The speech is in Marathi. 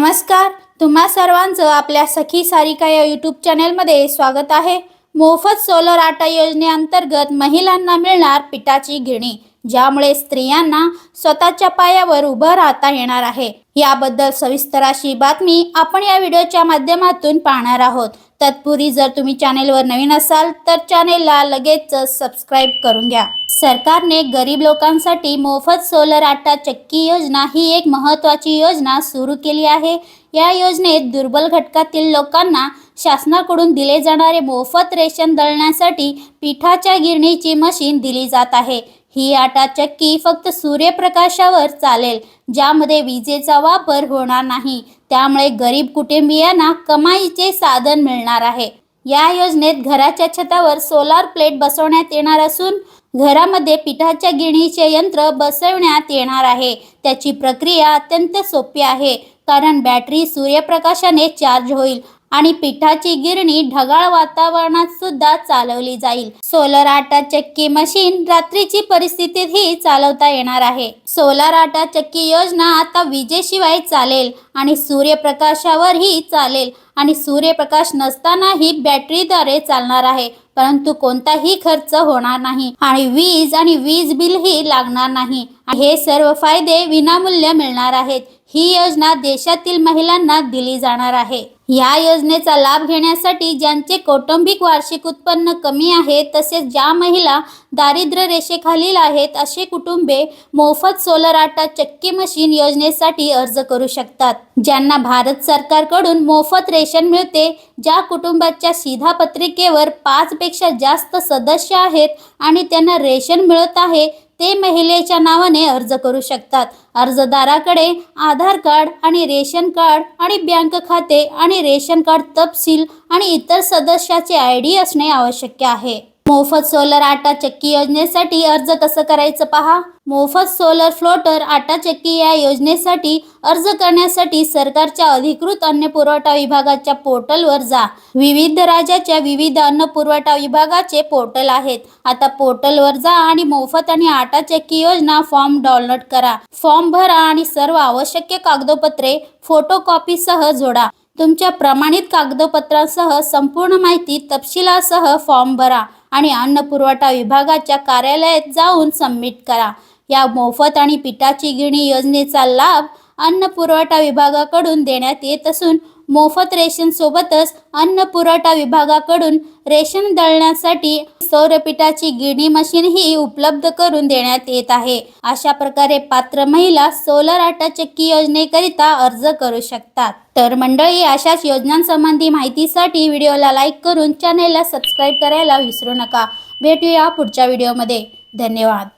नमस्कार तुम्हा सर्वांचं आपल्या सखी सारिका या यूट्यूब चॅनेलमध्ये स्वागत आहे. मोफत सोलर आटा योजनेअंतर्गत महिलांना मिळणार पिठाची गिरणी ज्यामुळे स्त्रियांना स्वतःच्या पायावर उभं राहता येणार आहे. याबद्दल सविस्तर अशी बातमी आपण या व्हिडिओच्या माध्यमातून पाहणार आहोत. तत्पूर्वी जर तुम्ही चॅनेलवर नवीन असाल तर चॅनेलला लगेच सबस्क्राईब करून घ्या. सरकारने गरीब लोकांसाठी मोफत सोलर आटा चक्की योजना ही एक महत्त्वाची योजना सुरू केली आहे. या योजनेत दुर्बल घटकातील लोकांना शासनाकडून दिले जाणारे मोफत रेशन दळण्यासाठी पिठाच्या गिरणीची मशीन दिली जात आहे. ही आटा चक्की फक्त सूर्यप्रकाशावर चालेल ज्यामध्ये विजेचा वापर होणार नाही. त्यामुळे गरीब कुटुंबियांना कमाईचे साधन मिळणार आहे. या योजनेत घराच्या छतावर सोलार प्लेट बसवण्यात येणार असून घरामध्ये पिठाच्या गिरणीचे यंत्र बसवण्यात येणार आहे. त्याची प्रक्रिया अत्यंत सोपी आहे कारण बॅटरी सूर्यप्रकाशाने चार्ज होईल आणि पिठाची गिरणी ढगाळ वातावरणात सुद्धा चालवली जाईल. सोलर आटा चक्की मशीन रात्रीची परिस्थितीतही चालवता येणार आहे. सोलार आटा चक्की योजना आता विजेशिवाय चालेल आणि सूर्यप्रकाशावरही चालेल. आणि सूर्यप्रकाश नसतानाही बॅटरीद्वारे चालणार आहे. परंतु कोणताही खर्च होणार नाही आणि वीज आणि वीज बिलही लागणार नाही. हे सर्व फायदे विनामूल्य मिळणार आहेत. ही योजना देशातील महिलांना दिली जाणार आहे. या योजनेचा लाभ घेण्यासाठी ज्यांचे कौटुंबिक वार्षिक उत्पन्न कमी आहे तसेच ज्या महिला दारिद्र्य रेषेखालील आहेत असे कुटुंबे मोफत सोलर आटा चक्की मशीन योजनेसाठी अर्ज करू शकतात. ज्यांना भारत सरकारकडून मोफत रेशन मिळते ज्या कुटुंबाच्या शिधापत्रिकेवर पत्रिकेवर पाचपेक्षा जास्त सदस्य आहेत आणि त्यांना रेशन मिळत आहे ते महिलेच्या नावाने अर्ज करू शकतात. अर्जदाराकडे आधार कार्ड आणि रेशन कार्ड आणि बँक खाते आणि रेशन कार्ड तपशील आणि इतर सदस्याचे आय डी असणे आवश्यक आहे. मोफत सोलर आटा चक्की योजनेसाठी अर्ज कसं करायचं पहा? मोफत सोलर फ्लोटर आटा चक्की या योजनेसाठी अर्ज करण्यासाठी सरकारच्या अधिकृत अन्न पुरवठा विभागाच्या पोर्टलवर जा. विविध राज्याच्या विविध अन्न पुरवठा विभागाचे पोर्टल आहेत. आता पोर्टलवर जा आणि मोफत आणि आटा चक्की योजना फॉर्म डाउनलोड करा. फॉर्म भरा आणि सर्व आवश्यक कागदोपत्रे फोटोकॉपीसह जोडा. तुमच्या प्रमाणित कागदपत्रांसह संपूर्ण माहिती तपशिलासह फॉर्म भरा. आणि अन्न पुरवठा विभागाच्या कार्यालयात जाऊन सबमिट करा. या मोफत आणि पिठाची गिणी योजनेचा लाभ अन्न पुरवठा विभागाकडून देण्यात येत असून मोफत रेशन सोबतच अन्न पुरवठा विभागाकडून रेशन दळण्यासाठी सौरपिठाची गिरणी मशीनही उपलब्ध करून देण्यात येत आहे. अशा प्रकारे पात्र महिला सोलर आटा चक्की योजनेकरिता अर्ज करू शकतात. तर मंडळी अशाच योजनांसंबंधी माहितीसाठी व्हिडिओला लाईक करून चॅनेलला सबस्क्राईब करायला विसरू नका. भेटूया पुढच्या व्हिडिओमध्ये. धन्यवाद.